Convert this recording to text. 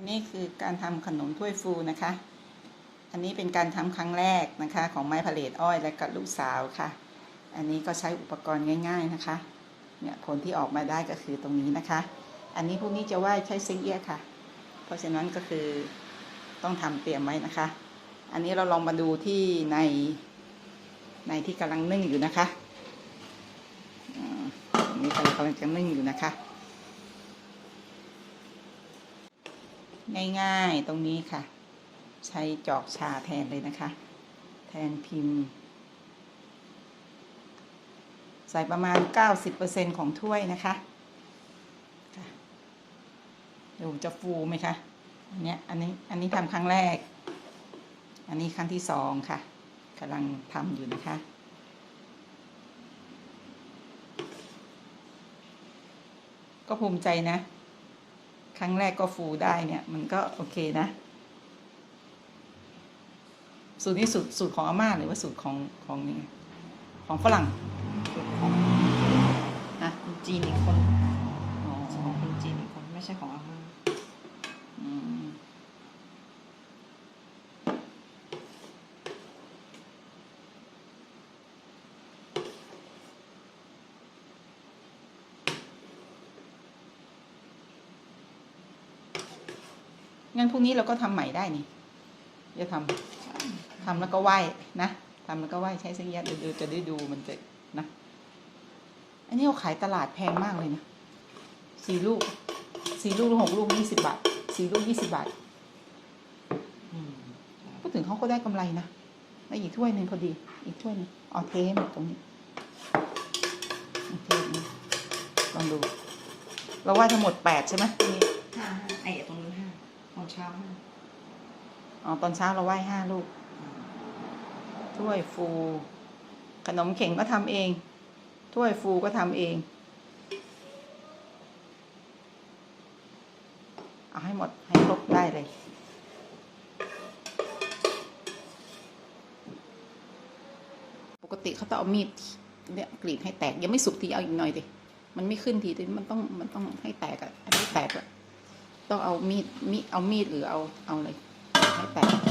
อันนี้คือการทำขนมถ้วยฟูนะคะ อันนี้เป็นการทำครั้งแรกนะคะ ของไม้พาเลตอ้อยและกับลูกสาวค่ะ อันนี้ก็ใช้อุปกรณ์ง่าย ๆนะคะ เนี่ยผลที่ออกมาได้ก็คือตรงนี้นะคะ อันนี้พวกนี้จะว่าใช้เซิงเอียค่ะ เพราะฉะนั้นก็คือต้องทำเตรียมไว้นะคะ อันนี้เราลองมาดูที่ในในที่กำลังนึ่งอยู่นะคะอันนี้กำลังกำลังจะนึ่งอยู่นะคะ ง่ายๆตรงนี้ค่ะ ใช้จอกชาแทนเลยนะคะ แทนพิมพ์ ใส่ประมาณ 90%ของถ้วยนะคะค่ะดูจะฟูไหมคะอันเนี้ยอันนี้อันนี้ทำครั้งแรก อันนี้ครั้งที่สองค่ะกำลังทำอยู่นะคะก็ภูมิใจนะ ครั้งแรกก็ฟูได้เนี่ย มันก็โอเคนะ สูตรนี้สูตรสูตรของอาม่าหรือว่าสูตรของของนี่ของฝรั่งนะคนจีนอีกคนอ๋อของคนจีนอีกคนไม่ใช่ของอาม่า งั้นพรุ่งนี้เราก็ทำใหม่ได้นี่จะทำทำแล้วก็ไหว้นะทำแล้วก็ไหว้ใช้เส้นยัดเดี๋ยวจะได้ดูมันจะนะ อันนี้เขาขายตลาดแพงมากเลยนะสี่ลูกสี่ลูกหกลูกยี่สิบบาทสี่ลูกยี่สิบบาทพูดถึงเขาก็ได้กำไรนะได้อีกถ้วยหนึ่งพอดี อีกถ้วยหนึงเอาเทมดตรงนี้เคนี่ลองดู เราว่าทั้งหมดแปดใช่ไหมตรงนี้ไอ้ตรงนู้ เช้าอ๋อตอนเช้าเราไหว้ห้าลูกถ้วยฟู ขนมเข่งก็ทำเอง ถ้วยฟูก็ทำเอง เอาให้หมดให้ครบได้เลยปกติเขาต้องเอามีดเนี่ยกรีดให้แตกยังไม่สุกทีเอาอีกหน่อยดิมันไม่ขึ้นทีแต่มันต้องมันต้องให้แตกอะอันนี้แตกอะ ต้องเอามีดมีเอามีดหรือเอาเอาอะไรให้แตก